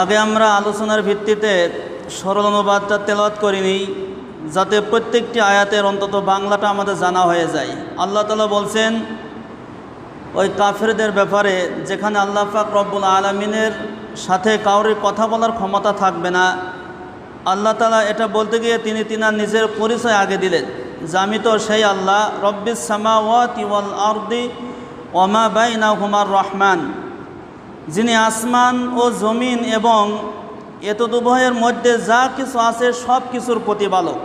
আগে আমরা আলোচনার ভিত্তিতে সরল অনুবাদটা তেলাওয়াত করিনি, যাতে প্রত্যেকটি আয়াতের অন্তত বাংলাটা আমাদের জানা হয়ে যায়। আল্লাহ তালা বলছেন, ওই কাফেরদের ব্যাপারে যেখানে আল্লাহ পাক রব্বুল আলমিনের সাথে কাউরির কথা বলার ক্ষমতা থাকবে না, আল্লাহ তালা এটা বলতে গিয়ে তিনি তিনার নিজের পরিচয় আগে দিলেন যে আমি তো সেই আল্লাহ, রব্বিস সামাওয়াত ওয়াল আরদি ওমা বাইনা হুমার রহমান। যিনি আসমান ও জমিন এবং এতদুভয়ের মধ্যে যা কিছু আছে সব কিছুর প্রতিপালক।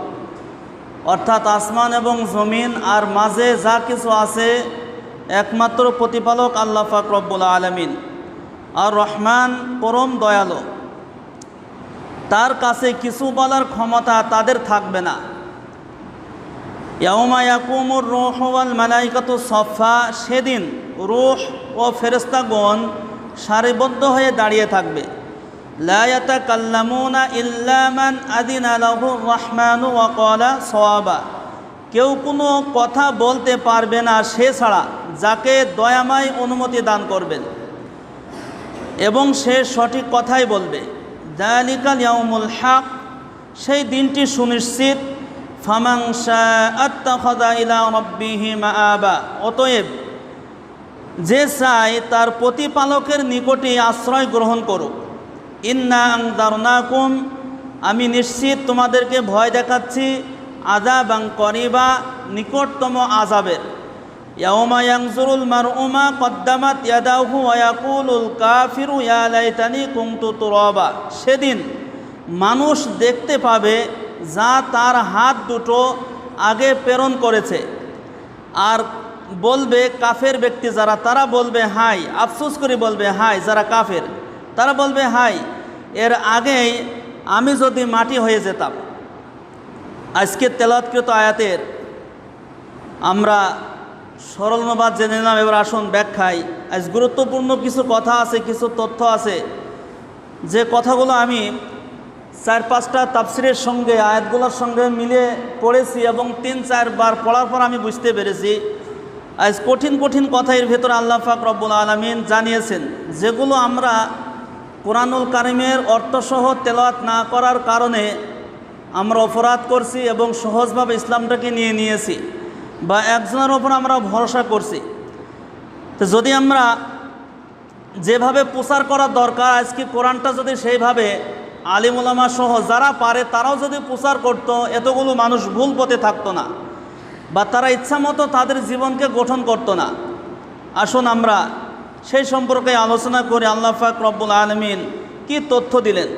অর্থাৎ আসমান এবং জমিন আর মাঝে যা কিছু আছে একমাত্র প্রতিপালক আল্লাহ পাক রব্বুল আলমিন। আর রহমান পরম দয়ালু। তার কাছে কিছু বলার ক্ষমতা তাদের থাকবে না। ইয়াউমা ইয়াকুমুর রুহ সফা সেদিন রুহ ও ফেরেস্তাগণ সারিবদ্ধ হয়ে দাঁড়িয়ে থাকবে। লা ইয়াতাকাল্লামুনা ইল্লা মান আদিনা লাহু রহমানু ওয়া ক্বালা সওয়াবা। কেউ কোনো কথা বলতে পারবে না সে ছাড়া, যাকে দয়াময় অনুমতি দান করবেন। এবং সে সঠিক কথাই বলবে। দালিকাল ইয়াউমুল হক, সেই দিনটি সুনিশ্চিত। ফামাংসা আত্মাখদা ইলা রব্বিহি মাআবা, অতএব যে চায় তার প্রতিপালকের নিকটে আশ্রয় গ্রহণ করুক। ইন্না আংদারনাকুম আমি নিশ্চিত তোমাদেরকে ভয় দেখাচ্ছি। আজাবাং করিবা, নিকটতম আজাবের ইয়াউমা ইয়াংজুরুল মারউমা কদ্দামাত ইয়াদাহু ওয়া ইয়াকুলুল কাফিরু, ইয়া লাইতানি কুনতু তুরাবা। সেদিন মানুষ দেখতে পাবে যা তার হাত দুটো আগে প্রেরণ করেছে। আর বলবে কাফের ব্যক্তি যারা, তারা বলবে, হাই। আফসোস করে বলবে, হাই, যারা কাফের। তারা বলবে, হাই, এর আগেই আমি যদি মাটি হয়ে যেতাম, আজকে তেলাৎকৃত আয়াতের আমরা সরল অনুবাদ জেনে নিলাম, এবার আসুন ব্যাখ্যায়। আজ গুরুত্বপূর্ণ কিছু কথা আছে, কিছু তথ্য আছে। যে কথাগুলো আমি চার পাঁচটা তাফসিরের সঙ্গে, আয়াতগুলোর সঙ্গে মিলে পড়েছি এবং তিন চারবার পড়ার পর আমি বুঝতে পেরেছি। আজ কঠিন কঠিন কথা এর ভেতরে আল্লাহ ফাক রব্বুল আলমিন জানিয়েছেন, যেগুলো আমরা কোরআনুল কারিমের অর্থসহ তেলাওয়াত না করার কারণে আমরা অপরাধ করছি এবং সহজভাবে ইসলামটাকে নিয়ে নিয়েছি বা একজনের ওপর আমরা ভরসা করছি। তো যদি আমরা যেভাবে প্রচার করা দরকার, আজকে কোরআনটা যদি সেইভাবে আলিমুলামা সহ যারা পারে তারাও যদি প্রচার করতো, এতগুলো মানুষ ভুল পথে থাকতো না। বা তারা ইচ্ছা মতো তাদের জীবনকে গঠন করতো না। আসুন আমরা সেই সম্পর্কে আলোচনা করে আল্লাহ ফাক রব্বুল আলমিন কি তথ্য দিলেন?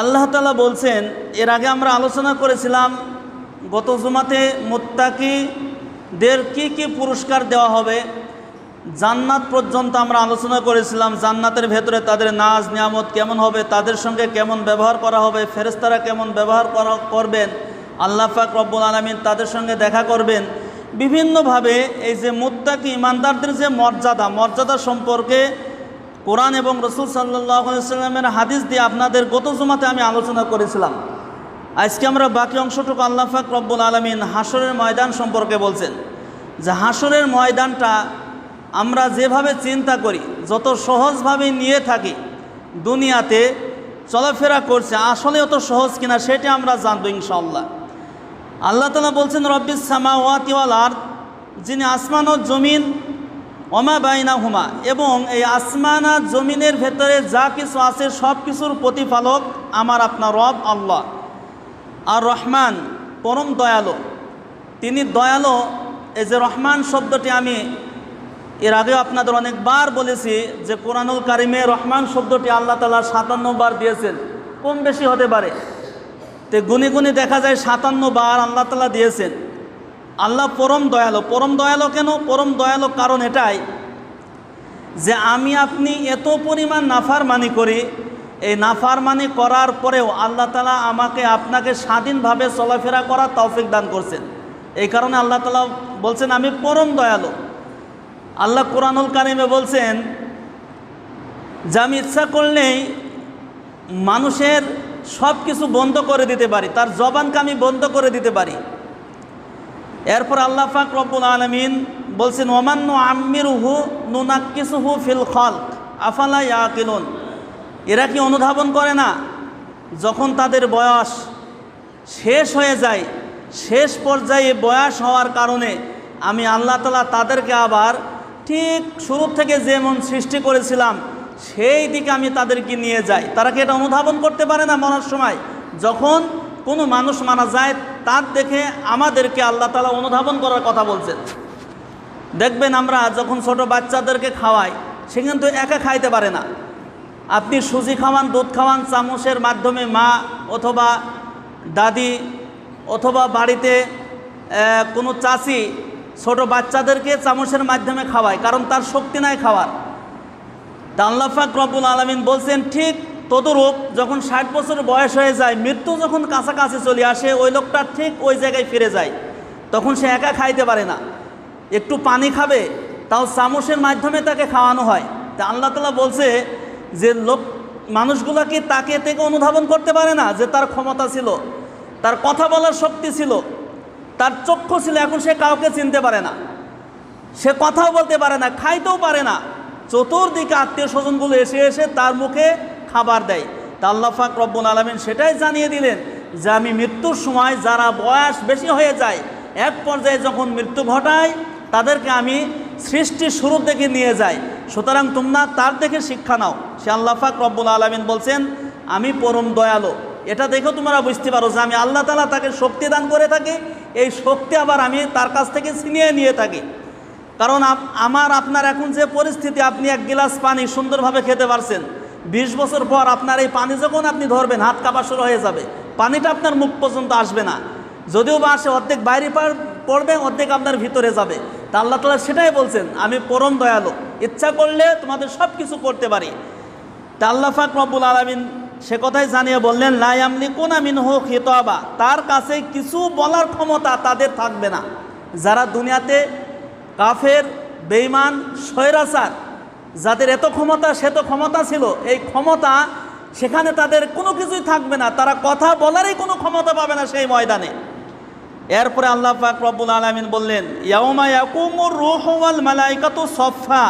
আল্লাহ তালা বলছেন, এর আগে আমরা আলোচনা করেছিলাম গত জুমাতে মোত্তাকিদের কি কি পুরস্কার দেওয়া হবে। জান্নাত পর্যন্ত আমরা আলোচনা করেছিলাম, জান্নাতের ভেতরে তাদের নাজ, নিয়ামত কেমন হবে, তাদের সঙ্গে কেমন ব্যবহার করা হবে ফেরেস্তারা কেমন ব্যবহার করা, করবেন আল্লাহ পাক রব্বুল আলমিন তাদের সঙ্গে দেখা করবেন। বিভিন্নভাবে এই যে মুত্তাকি ইমানদারদের যে মর্যাদা মর্যাদা সম্পর্কে কোরআন এবং রসুল সাল্লামের হাদিস দিয়ে আপনাদের গত জুমাতে আমি আলোচনা করেছিলাম। আজকে আমরা বাকি অংশটুকু আল্লাহ পাক রব্বুল আলমিন হাসরের ময়দান সম্পর্কে বলছেন। যে হাসরের ময়দানটা আমরা যেভাবে চিন্তা করি, যত সহজভাবে নিয়ে থাকি, দুনিয়াতে চলাফেরা করছে, আসলে অত সহজ কিনা সেটা আমরা জানব ইনশাল্লাহ আল্লাহ তালা বলছেন রব্বিস সামা ওয়াতিওয়াল আর যিনি আসমান ও জমিন অমা বাইনা হুমা এবং এই আসমান আর জমিনের ভেতরে যা কিছু আছে, সব কিছুর প্রতিপালক আমার আপনার রব আল্লাহ। আর রহমান পরম দয়ালু। তিনি দয়ালু। এই যে রহমান শব্দটি আমি এর আগেও আপনাদের অনেকবার বলেছি যে, কোরআনুল কারিমে রহমান শব্দটি আল্লাহ তালা সাতান্ন বার দিয়েছেন। কম বেশি হতে পারে। তো গুনি গুনি দেখা যায় সাতান্ন বার আল্লাহ তালা দিয়েছেন। আল্লাহ পরম দয়ালু। পরম দয়ালু কেন? পরম দয়ালু কারণ এটাই যে আমি আপনি এত পরিমাণ নাফার মানি করি, এই নাফারমানি করার পরেও আল্লাহ তালা আমাকে আপনাকে স্বাধীনভাবে চলাফেরা করার তৌফিক দান করছেন। এই কারণে আল্লাহ তালা বলছেন, আমি পরম দয়ালু। আল্লাহ কোরআনুল কারিমে বলছেন, যে আমি ইচ্ছা করলেই মানুষের সব কিছু বন্ধ করে দিতে পারি, তার জবানকে আমি বন্ধ করে দিতে পারি। এরপর আল্লাহ ফাক রব্বুল আলমিন বলছেন ওমান্য আম্মির হু নুনাক্কিসুহু ফিল খল আফালা ইয়াকিলুন? এরা কি অনুধাবন করে না? যখন তাদের বয়স শেষ হয়ে যায়, শেষ পর্যায়ে বয়স হওয়ার কারণে আমি আল্লাহ তালা তাদেরকে আবার ঠিক শুরু থেকে যেমন সৃষ্টি করেছিলাম সেই দিকে আমি তাদেরকে নিয়ে যাই। তারা কি এটা অনুধাবন করতে পারে না মরার সময়? যখন কোনো মানুষ মারা যায়, তার দেখে আমাদেরকে আল্লাহ তালা অনুধাবন করার কথা বলছেন। দেখবেন আমরা যখন ছোট বাচ্চাদেরকে খাওয়াই, সে কিন্তু একা খাইতে পারে না। আপনি সুজি খাওয়ান, দুধ খাওয়ান, চামচের মাধ্যমে মা অথবা দাদি অথবা বাড়িতে কোনো চাষি ছোট বাচ্চাদেরকে চামচের মাধ্যমে খাওয়ায়, কারণ তার শক্তি নাই খাওয়ার। তা আল্লাফাক রব্বুল আলমিন বলছেন, ঠিক তদরূপ যখন ষাট বছর বয়স হয়ে যায়, মৃত্যু যখন কাছাকাছি চলে আসে, ওই লোকটা ঠিক ওই জায়গায় ফিরে যায়। তখন সে একা খাইতে পারে না। একটু পানি খাবে, তাও চামচের মাধ্যমে তাকে খাওয়ানো হয়। তা আল্লাহ তালা বলছে যে, লোক, মানুষগুলা কি তাকে থেকে অনুধাবন করতে পারে না যে তার ক্ষমতা ছিল? তার কথা বলার শক্তি ছিল? তার চক্ষু ছিল, এখন সে কাউকে চিনতে পারে না। সে কথাও বলতে পারে না, খাইতেও পারে না। চতুর্দিকে আত্মীয় স্বজনগুলো এসে এসে তার মুখে খাবার দেয়। তা আল্লাহ ফাক রব্বুল আলমিন সেটাই জানিয়ে দিলেন যে আমি মৃত্যুর সময় যারা বয়স বেশি হয়ে যায়, এক পর্যায়ে যখন মৃত্যু ঘটায়, তাদেরকে আমি সৃষ্টির শুরুর থেকে নিয়ে যাই। সুতরাং তোমরা তার থেকে শিক্ষা নাও। সে আল্লাহ ফাক রব্বুল আলমিন বলছেন, আমি পরম দয়ালু। এটা দেখেও তোমরা বুঝতে পারো যে আমি আল্লাহ তালা তাকে শক্তি দান করে থাকি। এই শক্তি আবার আমি তার কাছ থেকে ছিনিয়ে নিয়ে থাকি। কারণ আমার, আপনার এখন যে পরিস্থিতি, আপনি এক গিলাস পানি সুন্দরভাবে খেতে পারছেন। বিশ বছর পর আপনার এই পানি যখন আপনি ধরবেন, হাত কাঁপা শুরু হয়ে যাবে। পানিটা আপনার মুখ পর্যন্ত আসবে না। যদিও বা আসে অর্ধেক বাইরে পড়বে, অর্ধেক আপনার ভিতরে যাবে। তা আল্লাহ তালা সেটাই বলছেন, আমি পরম দয়ালু। ইচ্ছা করলে তোমাদের সব কিছু করতে পারি। তা আল্লাহ ফাক রব্বুল আলমিন সে কথাই জানিয়ে বললেন লাইয়ামলি কোন আমিন হোক হিতাবা তার কাছে কিছু বলার ক্ষমতা তাদের থাকবে না। যারা দুনিয়াতে কাফের বেইমান স্বৈরাচার, যাদের এত ক্ষমতা, সে তো ক্ষমতা ছিল, এই ক্ষমতা সেখানে তাদের কোনো কিছুই থাকবে না। তারা কথা বলারই কোনো ক্ষমতা পাবে না সেই ময়দানে। এরপরে আল্লাহ পাক রব্বুল আলমিন বললেন রুহ ওয়াল সফা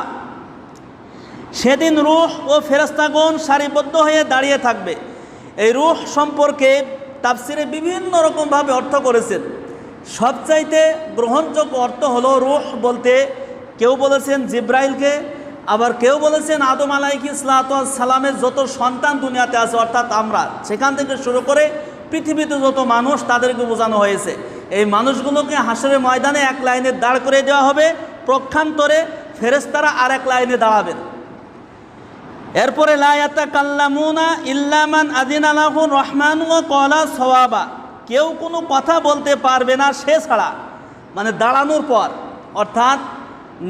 সেদিন রুহ ও ফেরেস্তাগণ সারিবদ্ধ হয়ে দাঁড়িয়ে থাকবে। এই রুহ সম্পর্কে তাফসিরে বিভিন্ন রকমভাবে অর্থ করেছেন। সবচাইতে গ্রহণযোগ্য অর্থ হলো রুহ বলতে কেউ বলেছেন জিব্রাইলকে, আবার কেউ বলেছেন আদম আলাইকি সালামের যত সন্তান দুনিয়াতে আছে, অর্থাৎ আমরা, সেখান থেকে শুরু করে পৃথিবীতে যত মানুষ তাদেরকে বোঝানো হয়েছে। এই মানুষগুলোকে হাসরের ময়দানে এক লাইনে দাঁড় করে দেওয়া হবে, প্রক্ষান্তরে ফেরেস্তারা আর এক লাইনে দাঁড়াবেন। এরপরে লায়াতা কাল্লামুনা ইল্লামান আদিন আলাহুর রহমান ও কলা সওয়াবা। কেউ কোনো কথা বলতে পারবে না সে ছাড়া। মানে দাঁড়ানোর পর, অর্থাৎ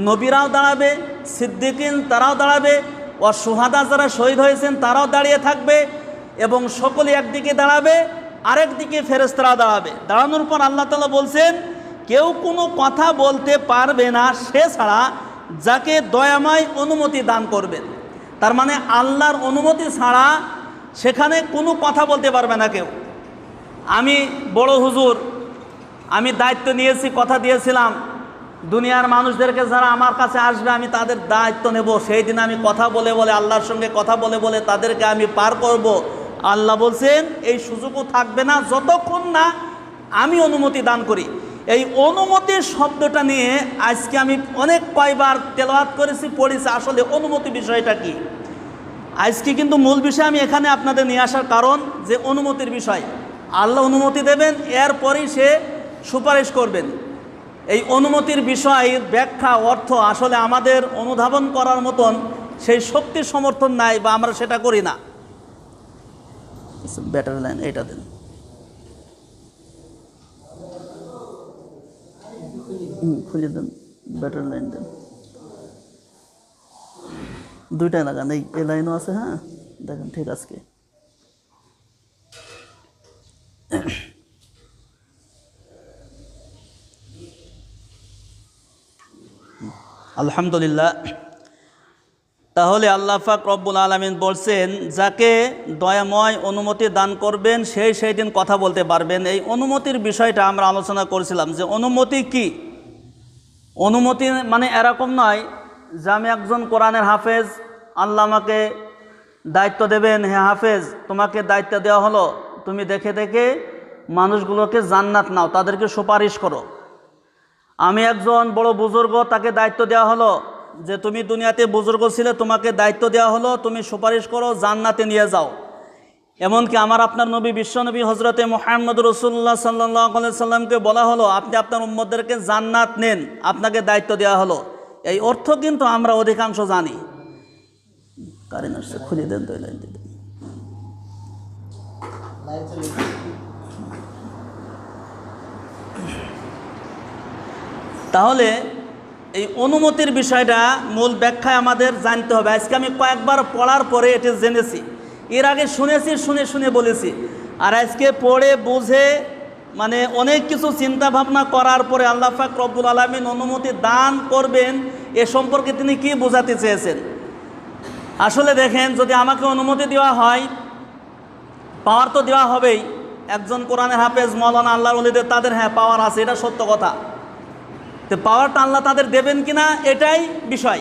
নবীরাও দাঁড়াবে, সিদ্দিকিন তারাও দাঁড়াবে ও সুহাদা যারা শহীদ হয়েছেন তারাও দাঁড়িয়ে থাকবে এবং সকলে একদিকে দাঁড়াবে আরেক দিকে ফেরেস্তারা দাঁড়াবে। দাঁড়ানোর পর আল্লাহ তালা বলছেন, কেউ কোনো কথা বলতে পারবে না সে ছাড়া যাকে দয়াময় অনুমতি দান করবেন। তার মানে আল্লাহর অনুমতি ছাড়া সেখানে কোনো কথা বলতে পারবে না কেউ। আমি বড় হুজুর, আমি দায়িত্ব নিয়েছি, কথা দিয়েছিলাম, দুনিয়ার মানুষদেরকে যারা আমার কাছে আসবে, আমি তাদের দায়িত্ব নেব। সেই দিন আমি কথা বলে বলে, আল্লাহর সঙ্গে কথা বলে বলে তাদেরকে আমি পার করব। আল্লাহ বলছেন, এই সুযোগও থাকবে না, যতক্ষণ না আমি অনুমতি দান করি। এই অনুমতির শব্দটা নিয়ে আজকে আমি অনেক কয়বার তেলাওয়াত করেছি, পড়েছি। আসলে অনুমতি বিষয়টা কি? আজকে কিন্তু মূল বিষয় আমি এখানে আপনাদের নিয়ে আসার কারণ যে অনুমতির বিষয়। আল্লাহ অনুমতি দেবেন, এরপরেই সে সুপারিশ করবেন। এই অনুমতির বিষয়ের ব্যাখ্যা, অর্থ আসলে আমাদের অনুধাবন করার মতন সেই শক্তির সমর্থন নাই বা আমরা সেটা করি না। ব্যাটারি লাইন এটা দেন। খুলে দেন ব্যাটারি লাইন দেন। দুইটাই লাগান, এই লাইনও আছে হ্যাঁ? দেখেন, ঠিক আজকে আলহামদুলিল্লাহ। তাহলে আল্লাহ পাক রব্বুল আলমিন বলছেন, যাকে দয়াময় অনুমতি দান করবেন সেই সেই দিন কথা বলতে পারবেন। এই অনুমতির বিষয়টা আমরা আলোচনা করেছিলাম যে অনুমতি কি? অনুমতি মানে এরকম নয়, যে আমি একজন কোরআনের হাফেজ, আল্লাহ আমাকে দায়িত্ব দেবেন হ্যাঁ হাফেজ, তোমাকে দায়িত্ব দেওয়া হলো। তুমি দেখে দেখে মানুষগুলোকে জান্নাত নাও, তাদেরকে সুপারিশ করো। আমি একজন বড় বুজুর্গ, তাকে দায়িত্ব দেওয়া হলো। যে তুমি দুনিয়াতে বুজুর্গ ছিলে, তোমাকে দায়িত্ব দেওয়া হলো, তুমি সুপারিশ করো, জান্নাতে নিয়ে যাও। এমনকি আমার আপনার নবী বিশ্বনবী হজরতে মোহাম্মদ রসুল্লাহ সাল্লাহ সাল্লামকে বলা হলো, আপনি আপনার উম্মদেরকে জান্নাত নেন, আপনাকে দায়িত্ব দেওয়া হলো। এই অর্থ কিন্তু আমরা অধিকাংশ জানি। কারেন্ট খুঁজে দেন তো এই লাইন দিয়ে দেন। তাহলে এই অনুমতির বিষয়টা মূল ব্যাখ্যায় আমাদের জানতে হবে। আজকে আমি কয়েকবার পড়ার পরে এটি জেনেছি। এর আগে শুনেছি, শুনে শুনে বলেছি। আর আজকে পড়ে বুঝে মানে অনেক কিছু চিন্তা ভাবনা করার পরে আল্লাহ ফাক রব্বুল আলমিন অনুমতি দান করবেন, এ সম্পর্কে তিনি কি বোঝাতে চেয়েছেন? আসলে দেখেন, যদি আমাকে অনুমতি দেওয়া হয় পাওয়ার তো দেওয়া হবেই। একজন কোরআনের হাফেজ, মৌলানা আল্লাহর অলিদের তাদের হ্যাঁ পাওয়ার আছে, এটা সত্য কথা। তো পাওয়ারটা আল্লাহ তাদের দেবেন কিনা, এটাই বিষয়।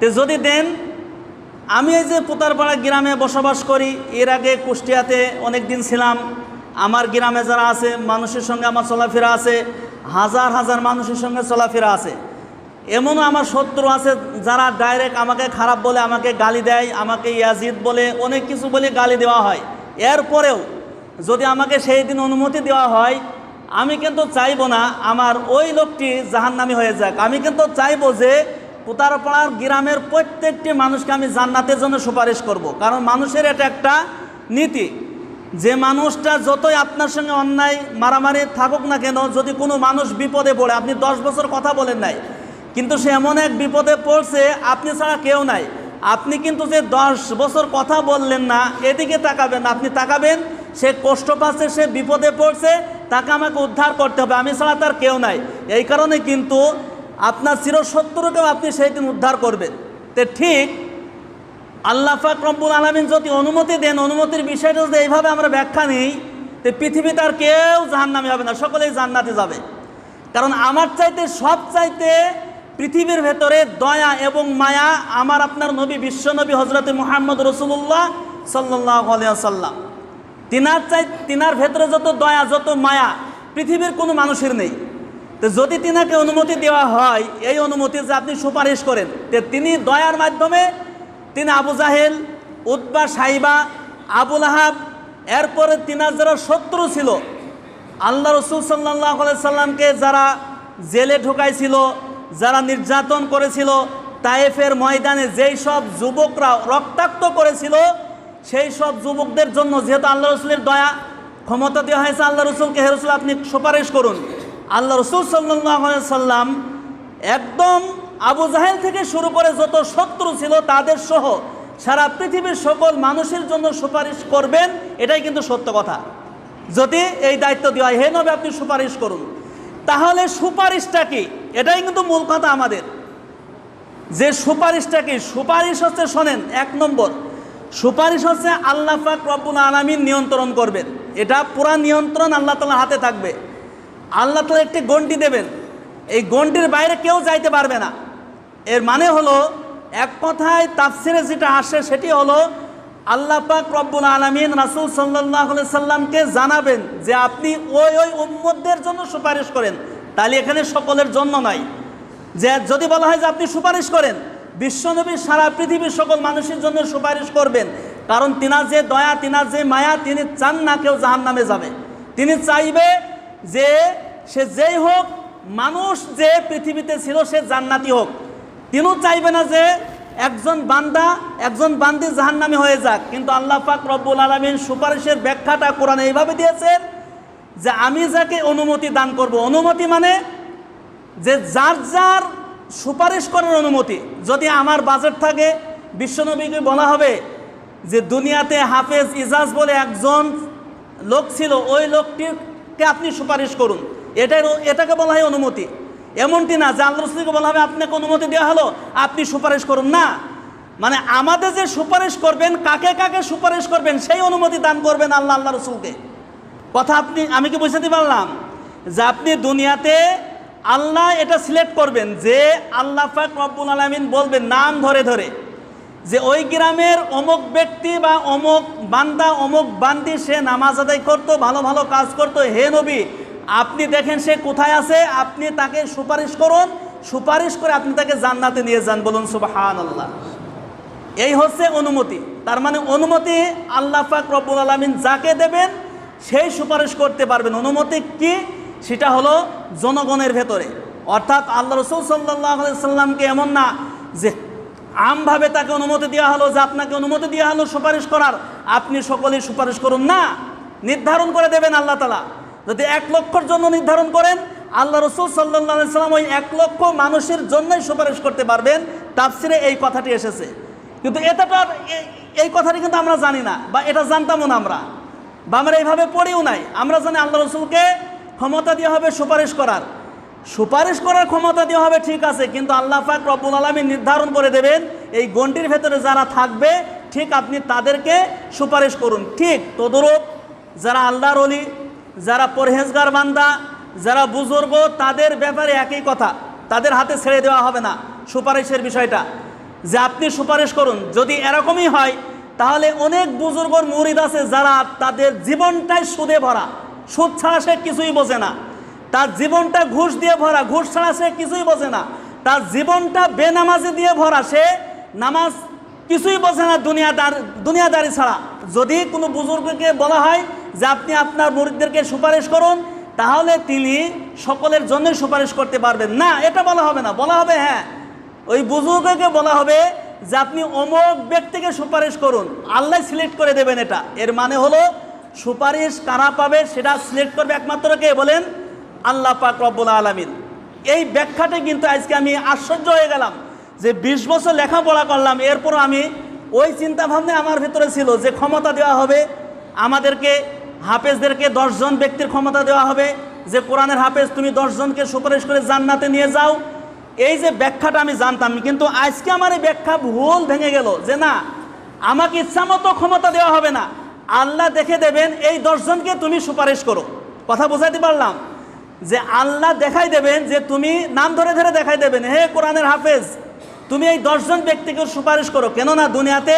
তো যদি দেন, আমি এই যে পোতারপাড়া গ্রামে বসবাস করি, এর আগে কুষ্টিয়াতে অনেক দিন ছিলাম। আমার গ্রামে যারা আছে, মানুষের সঙ্গে আমার চলাফেরা আছে, হাজার হাজার মানুষের সঙ্গে চলাফেরা আছে। এমনও আমার শত্রু আছে যারা ডাইরেক্ট আমাকে খারাপ বলে, আমাকে গালি দেয়, আমাকে ইয়াজিদ বলে, অনেক কিছু বলে গালি দেওয়া হয়। এরপরেও যদি আমাকে সেই দিন অনুমতি দেওয়া হয়, আমি কিন্তু চাইব না আমার ওই লোকটি জাহান্নামি হয়ে যাক। আমি কিন্তু চাইব যে পুতারপাড়ার গ্রামের প্রত্যেকটি মানুষকে আমি জান্নাতের জন্য সুপারিশ করব। কারণ মানুষের এটা একটা নীতি। যে মানুষটা যতই আপনার সঙ্গে অন্যায়, মারামারি থাকুক না কেন, যদি কোনো মানুষ বিপদে পড়ে, আপনি দশ বছর কথা বলেন নাই কিন্তু সে এমন এক বিপদে পড়ছে, আপনি ছাড়া কেউ নাই। আপনি কিন্তু যে দশ বছর কথা বললেন না, এদিকে তাকাবেন। আপনি তাকাবেন, সে কষ্ট পাচ্ছে, সে বিপদে পড়ছে, তাকে আমাকে উদ্ধার করতে হবে। আমি ছাড়া তার কেউ নাই। এই কারণে কিন্তু আপনার চিরশত্রুকেও আপনি সেই দিন উদ্ধার করবেন। তো ঠিক আল্লাহ পাক রব্বুল আলমিন যদি অনুমতি দেন, অনুমতির বিষয়টা যদি এইভাবে আমরা ব্যাখ্যা নিই, তো পৃথিবীতে আর কেউ জাহান্নামি হবে না, সকলেই জান্নাতে যাবে। কারণ আমার চাইতে, সব চাইতে পৃথিবীর ভেতরে দয়া এবং মায়া আমার আপনার নবী বিশ্বনবী হজরত মোহাম্মদ রসুল্লাহ সাল্লাহ তিনার চাই, তিনার ভেতরে যত দয়া, যত মায়া, পৃথিবীর কোনো মানুষের নেই। তো যদি তিনাকে অনুমতি দেওয়া হয়, এই অনুমতি যে আপনি সুপারিশ করেন, তো তিনি দয়ার মাধ্যমে তিনি আবু জাহেল উদ্বা সাইবা আবুল আহাব এরপরে তিনার যারা শত্রু ছিল, আল্লাহ রসুল সাল্লাহ সাল্লামকে যারা জেলে ঢোকাইছিল যারা নির্যাতন করেছিল, তায়েফের ময়দানে যেই সব যুবকরা রক্তাক্ত করেছিল, সেই সব যুবকদের জন্য যেহেতু আল্লাহ রসুলের দয়া, ক্ষমতা দেওয়া হয়েছে, আল্লাহ রসুলকে, হে রসুল, আপনি সুপারিশ করুন। আল্লাহ রসুল সাল্লাম একদম আবু জাহেল থেকে শুরু করে যত শত্রু ছিল, তাদের সহ সারা পৃথিবীর সকল মানুষের জন্য সুপারিশ করবেন, এটাই কিন্তু সত্য কথা। যদি এই দায়িত্ব দেওয়া হয়, হে আপনি সুপারিশ করুন। তাহলে সুপারিশটা কি? এটাই কিন্তু মূল কথা আমাদের। যে সুপারিশটা কি? সুপারিশ হচ্ছে, শোনেন, এক নম্বর, সুপারিশ হচ্ছে আল্লাহ পাক রব্বুল আলামিন নিয়ন্ত্রণ করবেন। এটা পুরা নিয়ন্ত্রণ আল্লাহ তালা হাতে থাকবে। আল্লাহ তালা একটি গন্ডি দেবেন। এই গন্ডির বাইরে কেউ যাইতে পারবে না। এর মানে হলো, এক কথায় তাফসিরে যেটা আসে সেটি হলো আল্লাহ পাক রব্বুল আলমিন রাসুল সাল্লাহ সাল্লামকে জানাবেন যে আপনি ওই ওই উম্মতদের জন্য সুপারিশ করেন। তাহলে এখানে সকলের জন্য নাই। যে যদি বলা হয় যে আপনি সুপারিশ করেন, বিশ্বনবী সারা পৃথিবীর সকল মানুষের জন্য সুপারিশ করবেন। কারণ তিনার যে দয়া তিনার যে মায়া, তিনি চান না কেউ জাহান নামে যাবে। তিনি চাইবে যে সে যেই হোক, মানুষ যে পৃথিবীতে ছিল সে জান্নাতি হোক। তিনিও চাইবে না যে একজন বান্দা, একজন বান্দি জাহান্নামি হয়ে যাক। কিন্তু আল্লাহ পাক রব্বুল আলমিন সুপারিশের ব্যাখ্যাটা কোরআন এইভাবে দিয়েছেন যে আমি যাকে অনুমতি দান করব। অনুমতি মানে যে যার যার সুপারিশ করার অনুমতি। যদি আমার বাজেট থাকে, বিশ্বনবীকে বলা হবে যে দুনিয়াতে হাফেজ ইজাজ বলে একজন লোক ছিল, ওই লোকটিকে আপনি সুপারিশ করুন। এটাই এটাকে বলা হয় অনুমতি। এমনটি না, যে আল্লাহ রসুলকে বলা হবে, আপনাকে অনুমতি দেওয়া হলো? আপনি সুপারিশ করুন। না। মানে আমাদের যে সুপারিশ করবেন, কাকে কাকে সুপারিশ করবেন, সেই অনুমতি দান করবেন আল্লাহ আল্লাহ রসুলকে। কথা আপনি, আমি কি বুঝাতে পারলাম? যে আপনি দুনিয়াতে আল্লাহ এটা সিলেক্ট করবেন, যে আল্লাহ পাক রব্বুল আলমিন বলবেন, নাম ধরে ধরে। যে ওই গ্রামের অমুক ব্যক্তি বা অমুক বান্দা, অমুক বান্দি, সে নামাজ আদায় করতো, ভালো ভালো কাজ করতো। হে নবী আপনি দেখেন সে কোথায় আছে, আপনি তাকে সুপারিশ করুন, সুপারিশ করে আপনি তাকে জান্নাতে নিয়ে যান বলুন সুবাহান আল্লাহ এই হচ্ছে অনুমতি, তার মানে অনুমতি আল্লাহ পাক রব্বুল আলমিন যাকে দেবেন, সেই সুপারিশ করতে পারবেন। অনুমতি কি? সেটা হলো জনগণের ভেতরে। অর্থাৎ আল্লাহ রসুল সাল্লাহ সাল্লামকে এমন না যে আমভাবে তাকে অনুমতি দেওয়া হলো, যে আপনাকে অনুমতি দেওয়া হলো সুপারিশ করার। আপনি সকলেই সুপারিশ করুন না, নির্ধারণ করে দেবেন আল্লাহ তালা যদি এক লক্ষর জন্য নির্ধারণ করেন, আল্লাহ রসুল সাল্লাহ সাল্লাম ওই এক লক্ষ মানুষের জন্যই সুপারিশ করতে পারবেন, তাফসিরে এই কথাটি এসেছে। কিন্তু এটা তো আর এই কথাটি কিন্তু আমরা জানি না, বা এটা জানতামও না আমরা। বা আমরা এইভাবে পড়েও নাই। আমরা জানি আল্লাহ রসুলকে ক্ষমতা দেওয়া হবে সুপারিশ করার। সুপারিশ করার ক্ষমতা দেওয়া হবে ঠিক আছে, কিন্তু আল্লাহ পাক রব্বুল আলমী নির্ধারণ করে দেবেন, এই গণ্ডির ভেতরে যারা থাকবে, ঠিক আপনি তাদেরকে সুপারিশ করুন। ঠিক তদরূপ যারা আল্লাহর অলি যারা পরহেজগার বান্দা, যারা বুজুর্গ, তাদের ব্যাপারে একই কথা। তাদের হাতে ছেড়ে দেওয়া হবে না সুপারিশের বিষয়টা। যে আপনি সুপারিশ করুন, যদি এরকমই হয়, তাহলে অনেক বুজুর্গর মুরিদ আছে যারা তাদের জীবনটাই সুদে ভরা। সুদ ছাড়া সে কিছুই বোঝে না। তার জীবনটা ঘুষ দিয়ে ভরা, ঘুষ ছাড়া সে কিছুই বোঝে না। তার জীবনটা বেনামাজি দিয়ে ভরা, সে নামাজ কিছুই বোঝে না দুনিয়াদার দুনিয়াদারি ছাড়া। যদি কোনো বুজুর্গকে বলা হয় যে আপনি আপনার মুরিদদেরকে সুপারিশ করুন, তাহলে তিনি সকলের জন্য সুপারিশ করতে পারবেন। না, এটা বলা হবে না। বলা হবে হ্যাঁ। ওই বুজুর্গকে বলা হবে যে আপনি অমুক ব্যক্তিকে সুপারিশ করুন। আল্লাহ সিলেক্ট করে দেবেন এটা। এর মানে হলো, সুপারিশ কারা পাবে সেটা সিলেক্ট করবে একমাত্র কে? বলেন, আল্লাহ পাক রব্বুল আলমিন। এই ব্যাখ্যাতে কিন্তু আজকে আমি আশ্চর্য হয়ে গেলাম যে বিশ বছর লেখাপড়া করলাম এরপর আমি ওই চিন্তাভাবনা আমার ভিতরে ছিল যে ক্ষমতা দেওয়া হবে আমাদেরকে হাফেজদেরকে দশজন ব্যক্তির ক্ষমতা দেওয়া হবে। যে কোরআনের হাফেজ, তুমি দশজনকে সুপারিশ করে জান্নাতে নিয়ে যাও। এই যে ব্যাখ্যাটা আমি জানতাম, কিন্তু আজকে আমার এই ব্যাখ্যা ভুল ভেঙে গেল যে না, আমাকে ইচ্ছা মতো ক্ষমতা দেওয়া হবে না। আল্লাহ দেখে দেবেন, এই দশজনকে তুমি সুপারিশ করো। কথা বোঝাইতে পারলাম? যে আল্লাহ দেখাই দেবেন, যে তুমি নাম ধরে ধরে দেখাই দেবেন, হে কোরআনের হাফেজ, তুমি এই দশজন ব্যক্তিকে সুপারিশ করো। কেননা দুনিয়াতে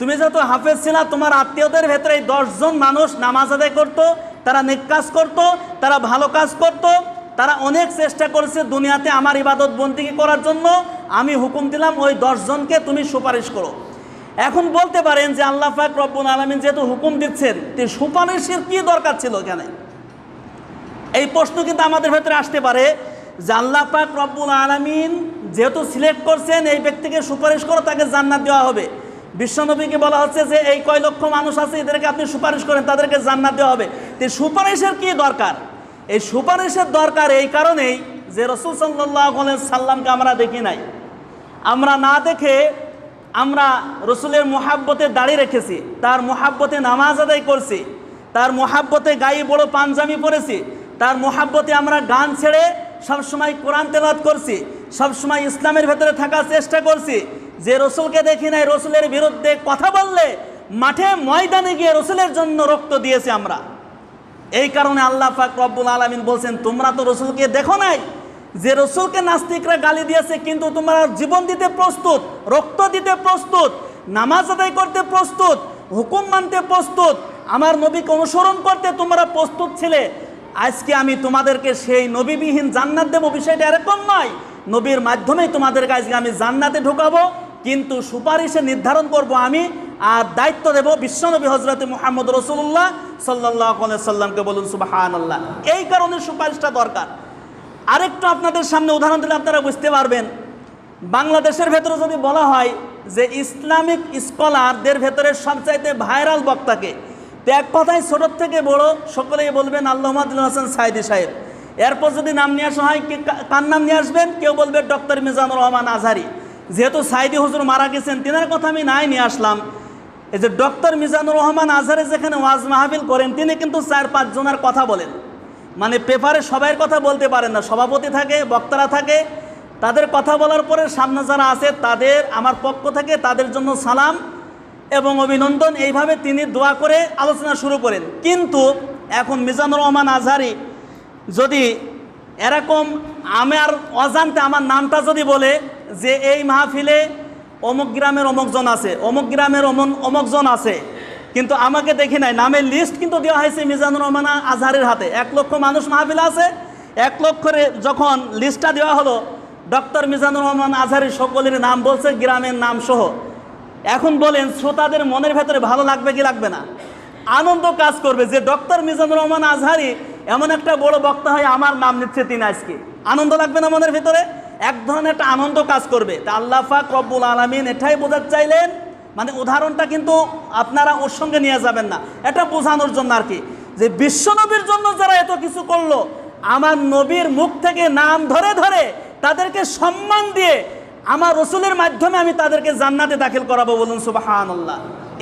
তুমি যেহেতু হাফেজ ছিলা, তোমার আত্মীয়দের ভেতরে দশজন মানুষ নামাজ আদায় করতো, তারা নেক কাজ করতো, তারা ভালো কাজ করতো, তারা অনেক চেষ্টা করেছে দুনিয়াতে আমার ইবাদত বন্দিকে করার জন্য। আমি হুকুম দিলাম, ওই দশজনকে তুমি সুপারিশ করো। এখন বলতে পারেন যে আল্লাহ ফাক রব্বুল আলমিন যেহেতু হুকুম দিচ্ছেন, তো সুপারিশের কি দরকার ছিল এখানে? এই প্রশ্ন কিন্তু আমাদের ভেতরে আসতে পারে যে আল্লাহ পাক রব্বুল আলমিন যেহেতু সিলেক্ট করছেন, এই ব্যক্তিকে সুপারিশ করো তাকে জান্নাত দেওয়া হবে। বিশ্বনবীকে বলা হচ্ছে যে এই কয় লক্ষ মানুষ আছে, এদেরকে আপনি সুপারিশ করেন, তাদেরকে জান্নাত দেওয়া হবে। তো সুপারিশের কি দরকার? এই সুপারিশের দরকার এই কারণেই যে রসুল সাল্লাহ সাল্লামকে আমরা দেখি নাই। আমরা না দেখে আমরা রসুলের মোহাব্বতে দাঁড়িয়ে রেখেছি, তার মোহাব্বতে নামাজ আদায় করছি, তার মোহাব্বতে গায়ে বড় পাঞ্জামি পরেছি, তার মোহাব্বতে আমরা গান ছেড়ে সবসময় কোরআন তেলাত করছি, সবসময় ইসলামের ভেতরে থাকার চেষ্টা করছি যে রসুলকে দেখি নাই, রসুলের বিরুদ্ধে কথা বললে মাঠে ময়দানে গিয়ে রসুলের জন্য রক্ত দিয়েছি আমরা। এই কারণে আল্লাহ পাক রব্বুল আলমিন বলছেন, তোমরা তো রসুলকে দেখো নাই? যে রসুলকে নাস্তিকরা গালি দিয়েছে, কিন্তু তোমরা জীবন দিতে প্রস্তুত, রক্ত দিতে প্রস্তুত, নামাজ আদায় করতে প্রস্তুত, হুকুম মানতে প্রস্তুত, আমার নবীকে অনুসরণ করতে তোমরা প্রস্তুত ছিলে? আজকে আমি তোমাদেরকে সেই নবীবিহীন জান্নাত দেবো, বিষয়টা এরকম নয়। নবীর মাধ্যমেই তোমাদেরকে আজকে আমি জান্নাতে ঢুকাবো কিন্তু সুপারিশে নির্ধারণ করব আমি, আর দায়িত্ব দেব বিশ্বনবী হজরত মোহাম্মদ রসুল্লাহ সাল্লাহ সাল্লামকে বলুন সুবাহান আল্লাহ এই কারণে সুপারিশটা দরকার। আরেকটু আপনাদের সামনে উদাহরণ দিলে আপনারা বুঝতে পারবেন। বাংলাদেশের ভেতরে যদি বলা হয় যে ইসলামিক স্কলারদের ভেতরে সবচাইতে ভাইরাল বক্তাকে, তো এক কথায় ছোটোর থেকে বড় সকলেই বলবেন আল্লাহ হাসান সাইদি সাহেব। এরপর যদি নাম নিয়ে আসা হয় কার নাম নিয়ে আসবেন? কেউ বলবে ডক্টর মিজানুর রহমান আজহারি। যেহেতু সাইদি হুজুর মারা গেছেন, তিনার কথা আমি নাই নিয়ে আসলাম। এই যে ডক্টর মিজানুর রহমান আজহারি যেখানে ওয়াজ মাহফিল করেন, তিনি কিন্তু চার পাঁচ জনের কথা বলেন। মানে পেপারে সবাইয়ের কথা বলতে পারেন না, সভাপতি থাকে, বক্তারা থাকে, তাদের কথা বলার পরে সামনে যারা আছে, তাদের, আমার পক্ষ থেকে তাদের জন্য সালাম এবং অভিনন্দন। এইভাবে তিনি দোয়া করে আলোচনা শুরু করেন। কিন্তু এখন মিজানুর রহমান আজহারি যদি এরকম আমার অজান্তে আমার নামটা যদি বলে যে এই মাহফিলে অমুক গ্রামের অমুকজন আছে, অমুক গ্রামের অমন অমুকজন আছে, কিন্তু আমাকে দেখি নাই। নামের লিস্ট কিন্তু দেওয়া হয়েছে মিজানুর রহমান আজহারের হাতে। এক লক্ষ মানুষ মাহফিল আছে, এক লক্ষরে যখন লিস্টটা দেওয়া হলো, ডক্টর মিজানুর রহমান আজহারের সকলের নাম বলছে, গ্রামের নাম সহ। এখন বলেন, শ্রোতাদের মনের ভেতরে ভালো লাগবে কি লাগবে না? আনন্দ কাজ করবে যে ডক্টর মিজানুর রহমান আজহারি এমন একটা বড় বক্তা হয়, আমার নাম নিচ্ছে তিনি আজকে। আনন্দ লাগবে না মনের ভিতরে? এক ধরনের একটা আনন্দ কাজ করবে। তা আল্লাহ পাক রব্বুল আলমিন এটাই বোঝাতে চাইলেন মানে উদাহরণটা কিন্তু আপনারা ওর সঙ্গে নিয়ে যাবেন না। এটা বোঝানোর জন্য আর কি, যে বিশ্বনবীর জন্য যারা এত কিছু করল, আমার নবীর মুখ থেকে নাম ধরে ধরে তাদেরকে সম্মান দিয়ে আমার রসুলের মাধ্যমে আমি তাদেরকে জান্নাতে দাখিল করাবো বলুন সুবাহান আল্লাহ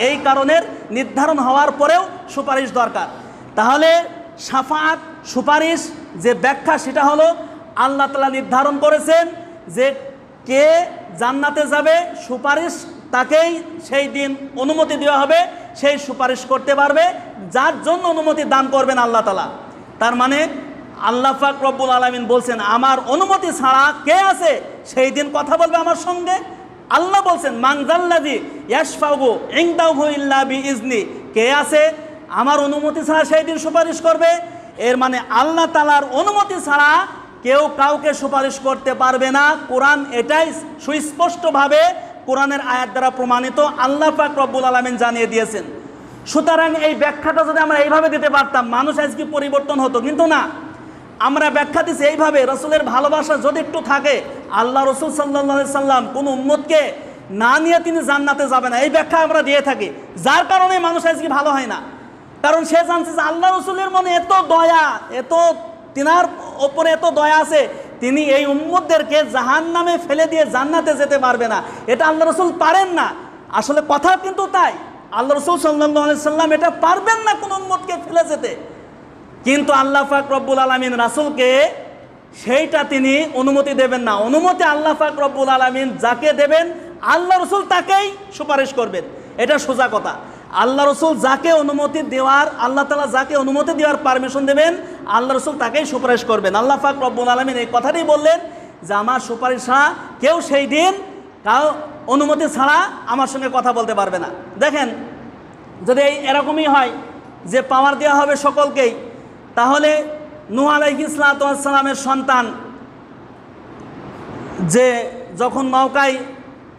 এই কারণের নির্ধারণ হওয়ার পরেও সুপারিশ দরকার। তাহলে সাফাত, সুপারিশ, যে ব্যাখ্যা সেটা হলো আল্লাহ তালা নির্ধারণ করেছেন যে কে জান্নাতে যাবে, সুপারিশ তাকেই সেই দিন অনুমতি দেওয়া হবে, সেই সুপারিশ করতে পারবে, যার জন্য অনুমতি দান করবেন আল্লাহ তালা তার মানে আল্লাহ ফাক রব্বুল আলমিন বলছেন, আমার অনুমতি ছাড়া কে আছে? সেই দিন কথা বলবে আমার সঙ্গে। আল্লাহ বলছেন মাংজাল্লাদি ইয়াসফাগু ইংদাহু ইল্লা বি ইজনি কে আছে? আমার অনুমতি ছাড়া সেই দিন সুপারিশ করবে। এর মানে আল্লাহ তালার অনুমতি ছাড়া কেউ কাউকে সুপারিশ করতে পারবে না। কোরআন এটাই সুস্পষ্টভাবে কোরআনের আয়াত দ্বারা প্রমাণিত। আল্লাহ পাক রব্বুল আলমিন জানিয়ে দিয়েছেন। সুতরাং এই ব্যাখ্যাটা যদি আমরা এইভাবে দিতে পারতাম, মানুষ আজকে পরিবর্তন হতো। কিন্তু না, আমরা ব্যাখ্যা দিচ্ছি এইভাবে, রসুলের ভালোবাসা যদি একটু থাকে, আল্লাহ রসুল সাল্লাহ সাল্লাম কোন উম্মতকে না নিয়ে তিনি জান্নাতে যাবে না। এই ব্যাখ্যা আমরা দিয়ে থাকি। যার কারণে মানুষ আজকে ভালো হয় না। কারণ সে জানছে যে আল্লাহ রসুলের মনে এত দয়া, এত তিনার ওপরে এত দয়া আছে, তিনি এই উম্মতদেরকে জাহান নামে ফেলে দিয়ে জান্নাতে যেতে পারবে না। এটা আল্লাহ রসুল পারেন না। আসলে কথা কিন্তু তাই। আল্লাহ রসুল সাল্লাম এটা পারবেন না কোন উম্মতকে ফেলে যেতে। কিন্তু আল্লাহ পাক রব্বুল আলমিন রাসুলকে সেইটা তিনি অনুমতি দেবেন না। অনুমতি আল্লাহ পাক রব্বুল আলমিন যাকে দেবেন, আল্লাহ রসুল তাকেই সুপারিশ করবেন। এটা সোজা কথা। আল্লাহ রসুল যাকে অনুমতি দেওয়ার, আল্লাহ তালা যাকে অনুমতি দেওয়ার পারমিশন দেবেন, আল্লাহ রসুল তাকেই সুপারিশ করবেন। আল্লাহ পাক রব্বুল আলমিন এই কথাটাই বললেন যে, আমার সুপারিশ ছাড়া কেউ সেই দিন কাউ অনুমতি ছাড়া আমার সঙ্গে কথা বলতে পারবে না। দেখেন, যদি এই এরকমই হয় যে পাওয়ার দেওয়া হবে সকলকেই, তাহলে নূ আলাইহি সালামের সন্তান যে যখন নৌকায়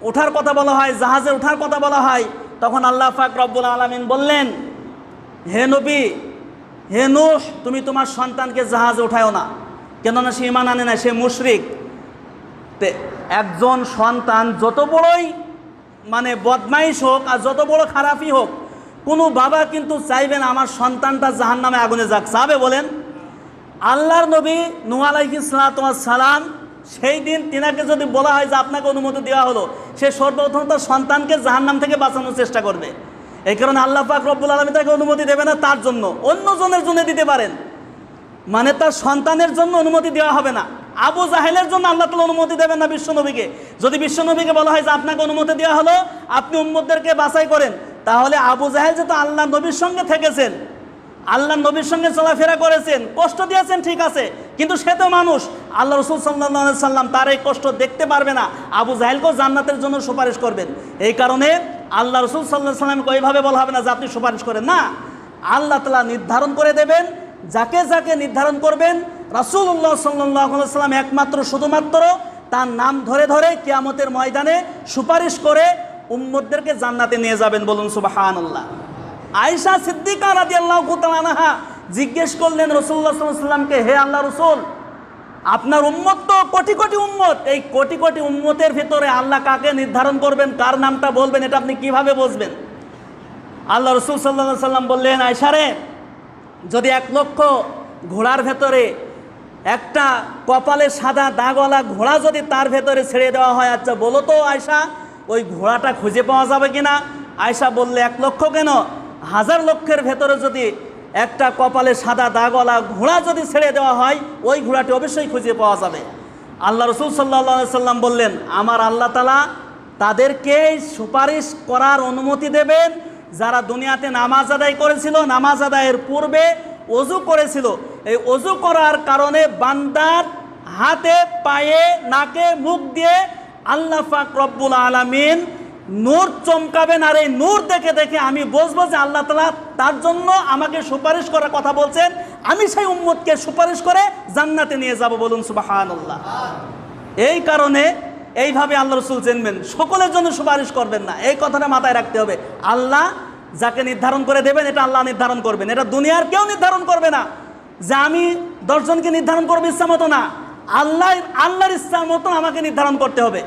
ওঠার কথা বলা হয়, জাহাজে ওঠার কথা বলা হয় তখন আল্লাহ পাক রব্বুল আলমিন বললেন, হে নবী, হে নুহ, তুমি তোমার সন্তানকে জাহাজে উঠায়ও না। কেননা সে ইমান আনে না সে মুশরিক। একজন সন্তান যত বড়ই মানে বদমাইশ হোক আর যত বড় খারাপই হোক, কোনো বাবা কিন্তু চাইবেন আমার সন্তানটা জাহান নামে আগুনে যাক। চাবে বলেন, আল্লাহর নবী নু আলাইহি সালাম সেই দিন তিনাকে যদি বলা হয় যে আপনাকে অনুমতি দেওয়া হলো, সে সর্বপ্রথম তার সন্তানকে জাহান্নাম থেকে বাঁচানোর চেষ্টা করবে। এই কারণে আল্লাহ পাক রব্বুল আলমী তাকে অনুমতি দেবে না তার জন্য। অন্য জনের জন্য দিতে পারেন। মানে তার সন্তানের জন্য অনুমতি দেওয়া হবে না। আবু জাহেলের জন্য আল্লাহ তালা অনুমতি দেবেন না বিশ্বনবীকে। যদি বিশ্বনবীকে বলা হয় যে আপনাকে অনুমতি দেওয়া হলো, আপনি উম্মদদেরকে বাছাই করেন, তাহলে আবু জাহেল যেহেতু আল্লাহ নবীর সঙ্গে থেকেছেন আল্লাহ নবীর সঙ্গে চলাফেরা করেছেন, কষ্ট দিয়েছেন, ঠিক আছে। কিন্তু সে তো মানুষ। আল্লাহ রসুল সাল্লাহ সাল্লাম তার এই কষ্ট দেখতে পারবে না। আবু জাহেলকেও জান্নাতের জন্য সুপারিশ করবেন। এই কারণে আল্লাহ রসুল সাল্লাহ সাল্লামকে ওইভাবে বলা হবে না যে আপনি সুপারিশ করেন। না, আল্লাহ তালা নির্ধারণ করে দেবেন। যাকে যাকে নির্ধারণ করবেন রাসুল্লাহ সাল্লাহ সাল্লাম একমাত্র শুধুমাত্র তার নাম ধরে ধরে কিয়ামতের ময়দানে সুপারিশ করে উম্মদদেরকে জান্নাতে নিয়ে যাবেন বলুন সুবাহান আল্লাহ আয়সা সিদ্দিকা রাজি আল্লাহ জিজ্ঞেস করলেন রসুল্লাহ সাল্লামকে হে আল্লাহ রসুল, আপনার উম্মত তো কোটি কোটি উম্মত। এই কোটি কোটি উম্মতের ভিতরে আল্লাহ কাকে নির্ধারণ করবেন, কার নামটা বলবেন, এটা আপনি কীভাবে বুঝবেন? আল্লাহ রসুল সাল্লাহ সাল্লাম বললেন আয়সারে যদি এক লক্ষ ঘোড়ার ভেতরে একটা কপালে সাদা দাগওয়ালা ঘোড়া যদি তার ভেতরে ছেড়ে দেওয়া হয় আচ্ছা বলো তো আয়সা ওই ঘোড়াটা খুঁজে পাওয়া যাবে কিনা? আয়সা বললে, এক লক্ষ কেন? হাজার লক্ষের ভেতরে যদি একটা কপালে সাদা দাগওয়ালা ঘোড়া যদি ছেড়ে দেওয়া হয়, ওই ঘোড়াটি অবশ্যই খুঁজে পাওয়া যাবে। আল্লাহ রসুল সাল্লা সাল্লাম বললেন, আমার আল্লাহ তালা তাদেরকে সুপারিশ করার অনুমতি দেবেন। যারা দুনিয়াতে নামাজ আদায় করেছিল, নামাজ আদায়ের পূর্বে অজু করেছিল, এই অজু করার কারণে বান্দার হাতে, পায়ে, নাকে মুখ দিয়ে আল্লাহ পাক রব্বুল আলামিন নূর চমকাবেন আর এই নূর দেখে দেখে আমি বসবো যে আল্লাহ তালা তার জন্য আমাকে সুপারিশ করার কথা বলছেন। আমি সেই উম্মতকে সুপারিশ করে জান্নাতে নিয়ে যাব বলুন সুবাহান্লাহ এই কারণে এইভাবে আল্লাহ রসুল চিনবেন সকলের জন্য সুপারিশ করবেন না। এই কথাটা মাথায় রাখতে হবে। আল্লাহ যাকে নির্ধারণ করে দেবেন, এটা আল্লাহ নির্ধারণ করবেন। এটা দুনিয়ার কেউ নির্ধারণ করবে না। যে আমি দশজনকে নির্ধারণ করব ইচ্ছা মতো না। আল্লাহ, আল্লাহর ইচ্ছা মতো আমাকে নির্ধারণ করতে হবে।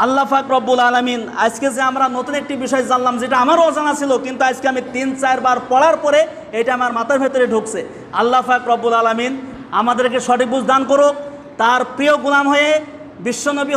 আল্লাহ ফাক রব্বুল আলমিন, আজকে যে আমরা নতুন একটি বিষয় জানলাম, যেটা আমারও অজানা ছিল, কিন্তু আজকে আমি তিন চারবার পড়ার পরে এটা আমার মাথার ভেতরে ঢুকছে। আল্লাহ ফাক রব্বুল আলমিন আমাদেরকে সঠিক বুঝ দান করুক। তার প্রিয় গুলাম হয়ে বিশ্বনবী